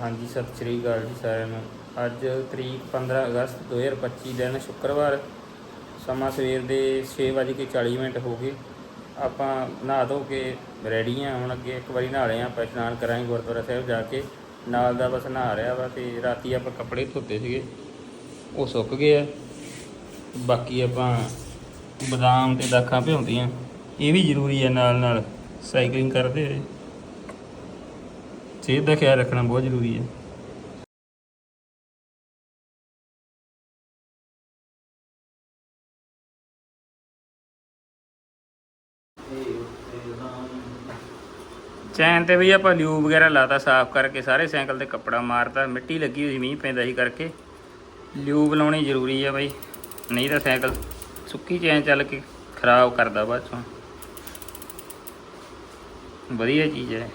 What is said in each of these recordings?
ਹਾਂਜੀ, ਸਤਿ ਸ਼੍ਰੀ ਅਕਾਲ ਜੀ ਸਾਰਿਆਂ ਨੂੰ। ਅੱਜ ਤਰੀਕ 15 ਅਗਸਤ 2025 ਦਿਨ ਸ਼ੁੱਕਰਵਾਰ। ਸਮਾਂ ਸਵੇਰ ਦੇ 6:40 ਮਿੰਟ ਹੋ ਗਏ। ਆਪਾਂ ਨਹਾ ਧੋ ਕੇ ਰੈਡੀ ਆ ਹੁਣ ਅੱਗੇ ਇੱਕ ਵਾਰੀ ਨਹਾ ਲਏ ਆ ਆਪਾਂ ਇਸ਼ਨਾਨ ਕਰਾਂਗੇ ਗੁਰਦੁਆਰਾ ਸਾਹਿਬ ਜਾ ਕੇ। ਨਾਲ ਦਾ ਬਸ ਨਹਾ ਰਿਹਾ ਵਾ ਤੇ ਰਾਤੀ ਆਪਾਂ ਕੱਪੜੇ ਧੋਤੇ ਸੀਗੇ, ਉਹ ਸੁੱਕ ਗਏ ਆ। ਬਾਕੀ ਆਪਾਂ ਬਦਾਮ ਤੇ ਦਾਖਾਂ ਭਿਉਂਦੀਆਂ ਇਹ ਵੀ ਜ਼ਰੂਰੀ ਹੈ ਨਾਲ ਨਾਲ ਸਾਈਕਲਿੰਗ ਕਰਦੇ ਹੋਏ। ਸਿਹਤ ਦਾ ਖਿਆਲ ਰੱਖਣਾ ਬਹੁਤ ਜ਼ਰੂਰੀ ਹੈ। ਚੈਨ ਤੇ ਵੀ ਆਪਾਂ ਲਿਊਬ ਵਗੈਰਾ ਲਾਤਾ, ਸਾਫ਼ ਕਰਕੇ ਸਾਰੇ ਸਾਈਕਲ ਤੇ ਕੱਪੜਾ ਮਾਰਤਾ, ਮਿੱਟੀ ਲੱਗੀ ਹੋਈ ਸੀ, ਮੀਂਹ ਪੈਂਦਾ ਸੀ ਕਰਕੇ। ਲਿਊਬ ਲਾਉਣੀ ਜ਼ਰੂਰੀ ਆ ਬਾਈ, ਨਹੀਂ ਤਾਂ ਸਾਈਕਲ ਸੁੱਕੀ ਚੈਨ ਚੱਲ ਕੇ ਖਰਾਬ ਕਰਦਾ ਬਾਅਦ ਚੋਂ। ਵਧੀਆ ਚੀਜ਼ ਹੈ।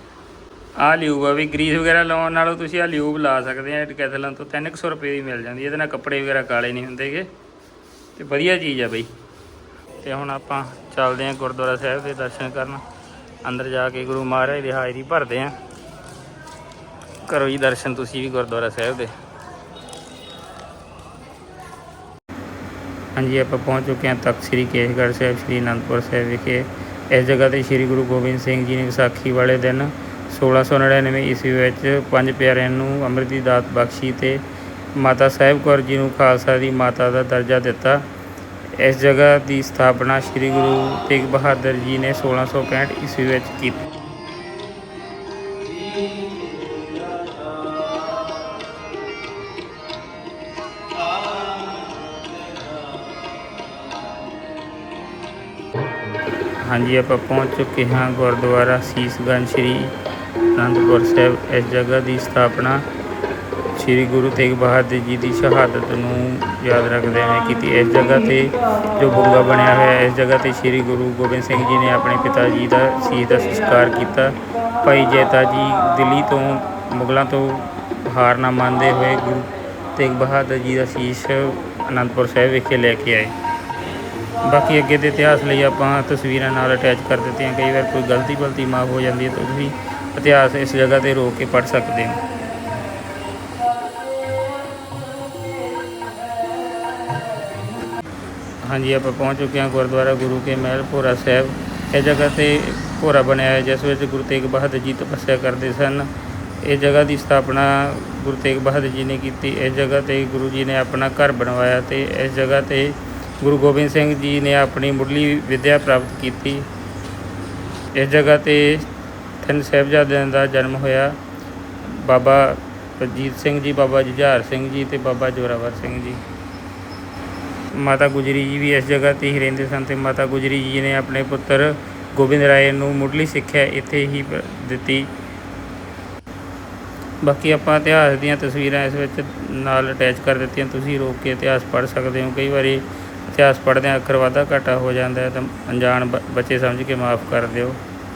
ਆ ਲਿਊਬ ਆ ਵੀ ਗਰੀਸ ਵਗੈਰਾ ਲਾਉਣ ਨਾਲੋਂ ਤੁਸੀਂ ਆ ਲਿਊਬ ਲਾ ਸਕਦੇ ਆ ਡਿਕੈਥਲਨ ਤੋਂ 300 ਰੁਪਏ ਦੀ ਮਿਲ ਜਾਂਦੀ ਇਹਦੇ ਨਾਲ ਕੱਪੜੇ ਵਗੈਰਾ ਕਾਲੇ ਨਹੀਂ ਹੁੰਦੇਗੇ ਤੇ ਵਧੀਆ ਚੀਜ਼ ਆ ਬਈ। ਤੇ ਹੁਣ ਆਪਾਂ ਚੱਲਦੇ ਆ ਗੁਰਦੁਆਰਾ ਸਾਹਿਬ ਦੇ ਦਰਸ਼ਨ ਕਰਨ। ਅੰਦਰ ਜਾ ਕੇ ਗੁਰੂ ਮਹਾਰਾਜ ਦੀ ਹਾਜ਼ਰੀ ਭਰਦੇ ਆ। ਕਰੋ ਜੀ ਦਰਸ਼ਨ ਤੁਸੀਂ ਵੀ ਗੁਰਦੁਆਰਾ ਸਾਹਿਬ ਦੇ। ਹਾਂਜੀ, ਆਪਾਂ ਪਹੁੰਚ ਚੁੱਕੇ ਹਾਂ ਤਖਤ ਸ੍ਰੀ ਕੇਸਗੜ੍ਹ ਸਾਹਿਬ, ਸ੍ਰੀ ਅਨੰਦਪੁਰ ਸਾਹਿਬ ਵਿਖੇ। ਇਸ ਜਗ੍ਹਾ ਤੇ ਸ੍ਰੀ ਗੁਰੂ ਗੋਬਿੰਦ ਸਿੰਘ ਜੀ ਨੇ ਵਿਸਾਖੀ ਵਾਲੇ ਦਿਨ 1699 ਈਸਵੀ ਵਿੱਚ ਪੰਜ ਪਿਆਰਿਆਂ ਨੂੰ ਅੰਮ੍ਰਿਤ ਦੀ ਦਾਤ ਬਖਸ਼ੀ ਤੇ ਮਾਤਾ ਸਾਹਿਬ ਕੌਰ ਜੀ ਨੂੰ ਖਾਲਸਾ ਦੀ ਮਾਤਾ ਦਾ ਦਰਜਾ ਦਿੱਤਾ। ਇਸ ਜਗ੍ਹਾ ਦੀ ਸਥਾਪਨਾ ਸ੍ਰੀ ਗੁਰੂ ਤੇਗ ਬਹਾਦਰ ਜੀ ਨੇ 1665 ਈਸਵੀ ਵਿੱਚ ਕੀਤੀ। ਹਾਂਜੀ, ਆਪਾਂ ਪਹੁੰਚ ਚੁੱਕੇ ਹਾਂ ਗੁਰਦੁਆਰਾ ਸੀਸਗੰਜ ਸ੍ਰੀ ਅਨੰਦਪੁਰ ਸਾਹਿਬ, ਇਸ ਜਗ੍ਹਾ ਦੀ ਸਥਾਪਨਾ ਸ੍ਰੀ ਗੁਰੂ ਤੇਗ ਬਹਾਦਰ ਜੀ ਦੀ ਸ਼ਹਾਦਤ ਨੂੰ ਯਾਦ ਰੱਖਦੇ ਹੋਏ ਕੀਤੀ ਇਸ ਜਗ੍ਹਾ ਤੇ ਜੋ ਬੁੰਗਾ ਬਣਿਆ ਹੋਇਆ ਹੈ ਇਸ ਜਗ੍ਹਾ ਤੇ ਸ੍ਰੀ ਗੁਰੂ ਗੋਬਿੰਦ ਸਿੰਘ ਜੀ ਨੇ ਆਪਣੇ ਪਿਤਾ ਜੀ ਦਾ ਸੀਸ ਦਾ ਸੰਸਕਾਰ ਕੀਤਾ। ਭਾਈ ਜੈਤਾ ਜੀ ਦਿੱਲੀ ਤੋਂ ਮੁਗਲਾਂ ਤੋਂ ਹਾਰ ਨਾ ਮੰਨਦੇ ਹੋਏ ਗੁਰੂ ਤੇਗ ਬਹਾਦਰ ਜੀ ਦਾ ਸੀਸ ਅਨੰਦਪੁਰ ਸਾਹਿਬ ਵਿਖੇ ਲੈ ਕੇ ਆਏ। ਬਾਕੀ ਅੱਗੇ ਦੇ ਇਤਿਹਾਸ ਲਈ ਆਪਾਂ ਤਸਵੀਰਾਂ ਨਾਲ ਅਟੈਚ ਕਰ ਦਿੱਤੀਆਂ। ਕਈ ਵਾਰ ਕੋਈ ਗਲਤੀ ਗਲਤੀ ਮਾਫ ਹੋ ਜਾਂਦੀ ਹੈ ਤਾਂ ਤੁਸੀਂ ਇਤਿਹਾਸ ਇਸ ਜਗ੍ਹਾ ਤੇ ਰੋਕ ਕੇ ਪੜ੍ਹ ਸਕਦੇ ਹੋ। ਹਾਂਜੀ, ਆਪਾਂ ਪਹੁੰਚ ਚੁੱਕੇ ਹਾਂ ਗੁਰਦੁਆਰਾ ਗੁਰੂ ਕੇ ਮਹਿਲ ਭੋਰਾ ਸਾਹਿਬ। ਇਹ ਜਗ੍ਹਾ ਤੇ ਭੋਰਾ ਬਣਿਆ ਹੈ ਜਿਸ ਵਿੱਚ ਗੁਰੂ ਤੇਗ ਬਹਾਦਰ ਜੀ ਤਪੱਸਿਆ ਕਰਦੇ ਸਨ। ਇਹ ਜਗ੍ਹਾ ਦੀ ਸਥਾਪਨਾ ਗੁਰੂ ਤੇਗ ਬਹਾਦਰ ਜੀ ਨੇ ਕੀਤੀ। ਇਸ ਜਗ੍ਹਾ ਤੇ ਗੁਰੂ ਜੀ ਨੇ ਆਪਣਾ ਘਰ ਬਣਵਾਇਆ ਤੇ ਇਸ ਜਗ੍ਹਾ ਤੇ ਗੁਰੂ ਗੋਬਿੰਦ ਸਿੰਘ ਜੀ ਨੇ ਆਪਣੀ ਮੁੱਢਲੀ ਵਿੱਦਿਆ ਪ੍ਰਾਪਤ ਕੀਤੀ। ਇਸ ਜਗ੍ਹਾ ਤੇ ਤਿੰਨ ਸਾਹਿਬਜ਼ਾਦਿਆਂ ਦਾ ਜਨਮ ਹੋਇਆ। ਬਾਬਾ ਅਜੀਤ ਸਿੰਘ ਜੀ, ਬਾਬਾ ਜੁਝਾਰ ਸਿੰਘ ਜੀ ਤੇ ਬਾਬਾ ਜੋਰਾਵਰ ਸਿੰਘ ਜੀ। ਮਾਤਾ ਗੁਜਰੀ ਜੀ ਵੀ ਇਸ ਜਗ੍ਹਾ ਤੇ ਹੀ ਰਹਿੰਦੇ ਸਨ ਤੇ ਮਾਤਾ ਗੁਜਰੀ ਜੀ ਨੇ ਆਪਣੇ ਪੁੱਤਰ ਗੋਬਿੰਦ ਰਾਏ ਨੂੰ ਮੁੱਢਲੀ ਸਿੱਖਿਆ ਇੱਥੇ ਹੀ ਦਿੱਤੀ। ਬਾਕੀ ਆਪਾਂ ਇਤਿਹਾਸ ਦੀਆਂ ਤਸਵੀਰਾਂ ਇਸ ਵਿੱਚ ਨਾਲ ਅਟੈਚ ਕਰ ਦਿੱਤੀਆਂ। ਤੁਸੀਂ ਰੋਕ ਕੇ ਇਤਿਹਾਸ ਪੜ੍ਹ ਸਕਦੇ ਹੋ। ਕਈ ਵਾਰੀ ਇਤਿਹਾਸ ਪੜ੍ਹਦਿਆਂ ਅੱਖਰ ਵਾਧਾ ਘਾਟਾ ਹੋ ਜਾਂਦਾ ਹੈ ਤਾਂ ਅਣਜਾਣ ਬ- ਬੱਚੇ ਸਮਝ ਕੇ ਮਾਫ ਕਰ ਦਿਓ।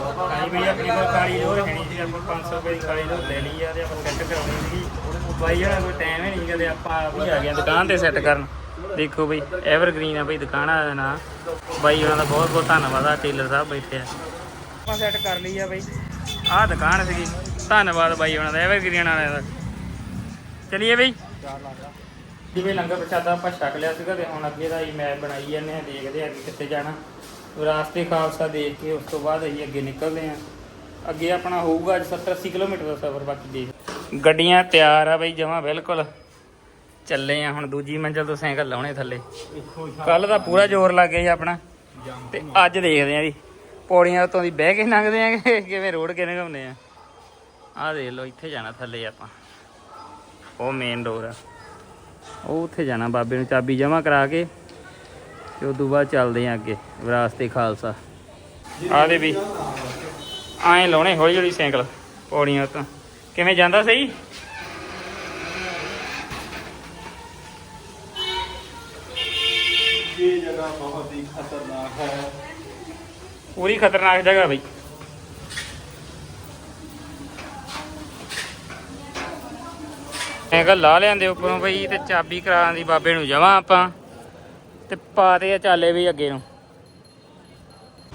ਹਾਂਜੀ ਵੀ ਆਪਣੀ ਕੋਲ ਕਾਲੀ ਲੋਹ ਰੱਖਣੀ ਸੀ ਆਪਾਂ 500 ਰੁਪਏ ਦੀ ਕਾਲੀ ਲੋਹ ਲੈ ਲਈ ਆ ਤੇ ਆਪਾਂ ਸੈੱਟ ਕਰਾਉਣੀ ਸੀ ਬਾਈ ਜਿਹੜਾ ਕੋਈ ਟਾਈਮ ਹੀ ਨਹੀਂ ਕਦੇ ਆਪਾਂ ਆਪ ਹੀ ਆ ਗਏ ਦੁਕਾਨ ਤੇ ਸੈੱਟ ਕਰਨ। ਦੇਖੋ ਬਈ ਐਵਰਗ੍ਰੀਨ ਆ ਬਈ ਦੁਕਾਨ ਦਾ ਨਾਂ। ਬਾਈ ਉਹਨਾਂ ਦਾ ਬਹੁਤ ਬਹੁਤ ਧੰਨਵਾਦ ਆ ਟੇਲਰ ਸਾਹਿਬ ਬੈਠੇ ਆ। ਆਪਾਂ ਸੈੱਟ ਕਰ ਲਈ ਆ ਬਈ। ਆਹ ਦੁਕਾਨ ਸੀਗੀ ਧੰਨਵਾਦ ਬਾਈ ਉਹਨਾਂ ਦਾ ਐਵਰਗ੍ਰੀਨ ਵਾਲਿਆਂ ਦਾ। ਚਲਿਏ ਬਈ। ਜਿਵੇਂ ਲੰਗਰ ਪ੍ਰਸ਼ਾਦਾ ਆਪਾਂ ਛਕ ਲਿਆ ਸੀਗਾ ਤੇ ਹੁਣ ਅੱਗੇ ਦਾ ਹੀ ਮੈਪ ਬਣਾਈ ਜਾਂਦੇ ਆ ਦੇਖਦੇ ਆ ਕਿੱਥੇ ਜਾਣਾ। ਰਾਸਤੇ ਖਾਲਸਾ ਦੇਖ ਕੇ ਉਸ ਤੋਂ ਬਾਅਦ ਅਸੀਂ ਅੱਗੇ ਨਿਕਲਦੇ ਆ ਅੱਗੇ ਆਪਣਾ ਹੋਊਗਾ ਅੱਜ 70 80 ਕਿਲੋਮੀਟਰ ਦਾ ਸਫ਼ਰ ਬਾਕੀ ਦੇਖ। ਗੱਡੀਆਂ ਤਿਆਰ ਆ ਬਈ ਜਮਾ ਬਿਲਕੁਲ। ਚੱਲੇ ਆ ਹੁਣ ਦੂਜੀ ਮੰਜ਼ਲ ਤੋਂ ਸਾਈਕਲ ਲਾਉਣੇ ਥੱਲੇ। ਕੱਲ ਦਾ ਪੂਰਾ ਜ਼ੋਰ ਲੱਗ ਗਿਆ ਜੀ ਆਪਣਾ। ਤੇ ਅੱਜ ਦੇਖਦੇ ਆ ਜੀ। ਪੌੜੀਆਂ ਉਤੋਂ ਦੀ ਬਹਿ ਕੇ ਲੰਘਦੇ ਆ ਕਿਵੇਂ ਰੋਡ ਕੇ ਲੰਘਾਉਂਦੇ ਆ ਆਹ ਦੇਖ ਲਓ ਇੱਥੇ ਜਾਣਾ ਥੱਲੇ ਆਪਾਂ। ਉਹ ਮੇਨ ਡੋਰ ਆ। ਉਹ ਉੱਥੇ ਜਾਣਾ ਬਾਬੇ ਨੂੰ ਚਾਬੀ ਜਮ੍ਹਾਂ ਕਰਾ ਕੇ। ਤੇ ਉਸ ਬਾਅਦ ਚੱਲਦੇ ਆਂ ਅੱਗੇ ਵਿਰਾਸਤੇ ਖਾਲਸਾ। ਆ ਦੇ ਵੀ ਐ ਲਾਉਣੇ ਹੌਲੀ ਹੌਲੀ ਸਾਈਕਲ ਪੌੜੀਆਂ ਤਾਂ ਕਿਵੇਂ ਜਾਂਦਾ ਸਹੀ? ਪੂਰੀ ਖਤਰਨਾਕ ਜਗ੍ਹਾ ਬਈ। ਸਾਈਕਲ ਲਾ ਲਿਆਂਦੇ ਉੱਪਰੋਂ ਬਈ ਤੇ ਚਾਬੀ ਕਰਾਉਣ ਦੀ ਬਾਬੇ ਨੂੰ ਜਾਵਾਂ ਆਪਾਂ। ਤੇ ਪਾਤੇ ਆ ਚਾਲੇ ਵੀ ਅੱਗੇ ਨੂੰ।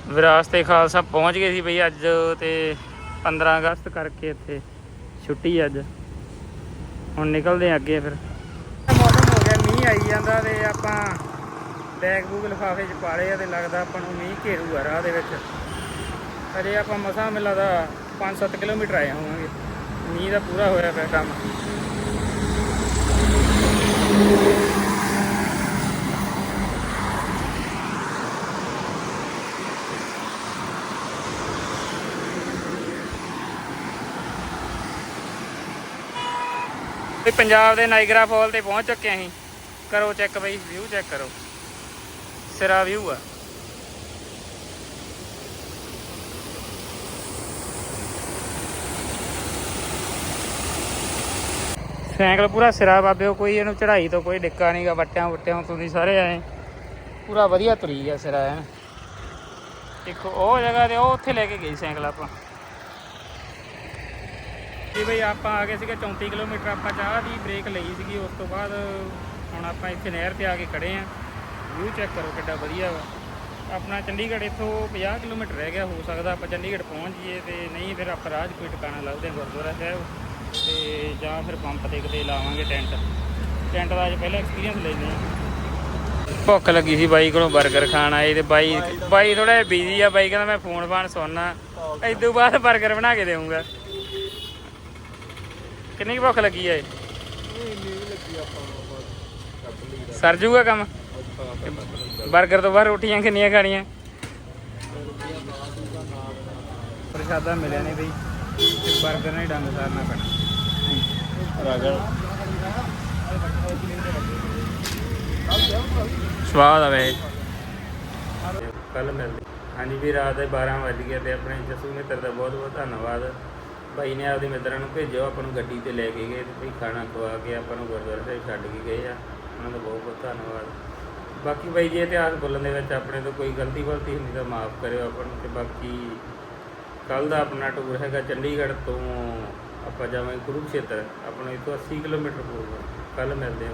ਵਿਰਾਸਤੇ ਖਾਲਸਾ, ਪਹੁੰਚ ਗਏ ਸੀ ਬਈ ਅੱਜ ਤੇ 15 ਅਗਸਤ ਕਰਕੇ ਇੱਥੇ ਛੁੱਟੀ ਅੱਜ। ਹੁਣ ਨਿਕਲਦੇ ਆ ਅੱਗੇ ਫਿਰ। ਮੌਸਮ ਹੋ ਗਿਆ, ਮੀਂਹ ਆਈ ਜਾਂਦਾ ਤੇ ਆਪਾਂ ਬੈਗ ਬੂਗ ਲਿਫਾਫੇ ਚ ਪਾ ਲਏ ਆ ਤੇ ਲੱਗਦਾ ਆਪਾਂ ਨੂੰ ਮੀਂਹ ਘੇਰੂਗਾ ਰਾਹ ਦੇ ਵਿੱਚ। ਅਜੇ ਆਪਾਂ ਮਸਾਂ ਮਿਲਾ ਦਾ 5-7 ਕਿਲੋਮੀਟਰ ਆਏ ਹੋਵਾਂਗੇ। ਮੀਂਹ ਦਾ ਪੂਰਾ ਹੋਇਆ ਪਿਆ ਕੰਮ। ਵੀ ਪੰਜਾਬ ਦੇ ਨਾਈਗਰਾ ਫਾਲ ਤੇ ਪਹੁੰਚ ਚੁੱਕੇ ਅਸੀਂ। ਕਰੋ ਚੈੱਕ ਬਈ ਵਿਊ ਚੈੱਕ ਕਰੋ। ਸਿਰਾ ਵਿਊ ਆ। ਸਾਈਕਲ ਪੂਰਾ ਸਿਰਾ ਬਾਬਿਓ ਕੋਈ ਇਹਨੂੰ ਚੜਾਈ ਤੋਂ ਕੋਈ ਡਿੱਕਾ ਨਹੀਂਗਾ ਵੱਟਿਆਂ ਵੁੱਟਿਆਂ ਤੁਸੀਂ ਸਾਰੇ ਆਏ। ਪੂਰਾ ਵਧੀਆ ਤੁਰੀ ਆ ਸਿਰਾ ਐਨ ਦੇਖੋ, ਉਹ ਜਗ੍ਹਾ ਤੇ ਉਹ ਉੱਥੇ ਲੈ ਕੇ ਗਈ ਸਾਈਕਲ ਆਪਾਂ। ਜੀ ਬਈ ਆਪਾਂ ਆ ਗਏ ਸੀਗੇ 34 ਕਿਲੋਮੀਟਰ, ਆਪਾਂ ਚਾਹ ਦੀ ਬ੍ਰੇਕ ਲਈ ਸੀਗੀ, ਉਸ ਤੋਂ ਬਾਅਦ ਹੁਣ ਆਪਾਂ ਇੱਥੇ ਨਹਿਰ ਤੇ ਆ ਕੇ ਖੜੇ ਆ ਵਿਊ ਚੈੱਕ ਕਰੋ ਕਿੱਡਾ ਵਧੀਆ ਵਾ। ਆਪਣਾ ਚੰਡੀਗੜ੍ਹ ਇੱਥੋਂ 50 ਕਿਲੋਮੀਟਰ ਰਹਿ ਗਿਆ, ਹੋ ਸਕਦਾ ਆਪਾਂ ਚੰਡੀਗੜ੍ਹ ਪਹੁੰਚ ਜਾਈਏ ਤੇ ਨਹੀਂ ਫਿਰ ਆਪਾਂ ਰਾਹ 'ਚ ਕੋਈ ਟਿਕਾਣਾ ਲੱਭਦੇ ਹਾਂ ਗੁਰਦੁਆਰਾ ਸਾਹਿਬ ਤੇ ਜਾਂ ਫਿਰ ਪੰਪ ਤੇ ਕਿਤੇ ਲਾਵਾਂਗੇ ਟੈਂਟ। ਟੈਂਟ ਦਾ ਅੱਜ ਪਹਿਲਾਂ ਐਕਸਪੀਰੀਅੰਸ ਲੈਂਦੇ ਆ ਭੁੱਖ ਲੱਗੀ ਸੀ ਬਾਈ ਕੋਲੋਂ 버ਗਰ ਖਾਣ ਆਏ ਤੇ ਬਾਈ ਬਾਈ ਥੋੜਾ ਜਿਹਾ ਬਿਜ਼ੀ ਆ, ਬਾਈ ਕਹਿੰਦਾ ਮੈਂ ਫੋਨ ਫਾਨ ਸੁਣਨਾ। ਇਦੋਂ ਬਾਅਦ 버ਗਰ ਬਣਾ ਕੇ ਦੇਵਾਂਗਾ ਕਿੰਨੀ ਕੁ ਭੁੱਖ ਲੱਗੀ ਐ ਸਰ ਜੂਗਾ ਕੰਮ? 버ਗਰ ਤੋਂ ਬਾਅਦ ਰੋਟੀਆਂ ਕਿੰਨੀਆਂ ਖਾਣੀਆਂ? ਪ੍ਰਸ਼ਾਦਾ ਮਿਲਿਆ ਨਹੀਂ ਬਈ ਤੇ 버ਗਰ ਡੰਗ ਸਾਰਨਾ ਪੈਣਾ। ਸਵਾਦ ਆ ਵੈਸੇ। ਕੱਲ ਮਿਲਦੇ। ਹਾਂਜੀ ਵੀ ਰਾਤ ਦੇ 12 ਵਜ ਗਏ ਤੇ ਆਪਣੇ ਜਸੂ ਮਿੱਤਰ ਦਾ ਬਹੁਤ ਬਹੁਤ ਧੰਨਵਾਦ। ਭਾਈ ਨੇ ਆਪਦੇ ਮਿੱਤਰਾਂ ਨੂੰ ਭੇਜਿਓ ਆਪਾਂ ਨੂੰ ਗੱਡੀ ਤੇ ਲੈ ਕੇ ਗਏ ਤੇ ਭਾਈ ਖਾਣਾ ਖਵਾ ਕੇ ਆਪਾਂ ਨੂੰ ਗੁਰਦੁਆਰਾ ਸਾਹਿਬ ਛੱਡ ਕੇ ਗਏ ਆ। ਉਹਨਾਂ ਦਾ ਬਹੁਤ ਬਹੁਤ ਧੰਨਵਾਦ। ਬਾਕੀ ਬਾਈ ਜੇ ਇਤਿਹਾਸ ਬੋਲਣ ਦੇ ਵਿੱਚ ਆਪਣੇ ਤੋਂ ਕੋਈ ਗਲਤੀ ਗਲਤੀ ਹੁੰਦੀ ਤਾਂ ਮਾਫ ਕਰਿਓ ਆਪਾਂ ਨੂੰ ਤੇ ਬਾਕੀ ਕੱਲ ਦਾ ਆਪਣਾ ਟੂਰ ਹੈਗਾ ਚੰਡੀਗੜ੍ਹ ਤੋਂ ਆਪਾਂ ਜਾਵਾਂਗੇ ਕੁਰੂਕਸ਼ੇਤਰ ਆਪਣਾ ਇੱਥੋਂ 80 ਕਿਲੋਮੀਟਰ ਹੋਊਗਾ ਕੱਲ ਮਿਲਦੇ ਹਾਂ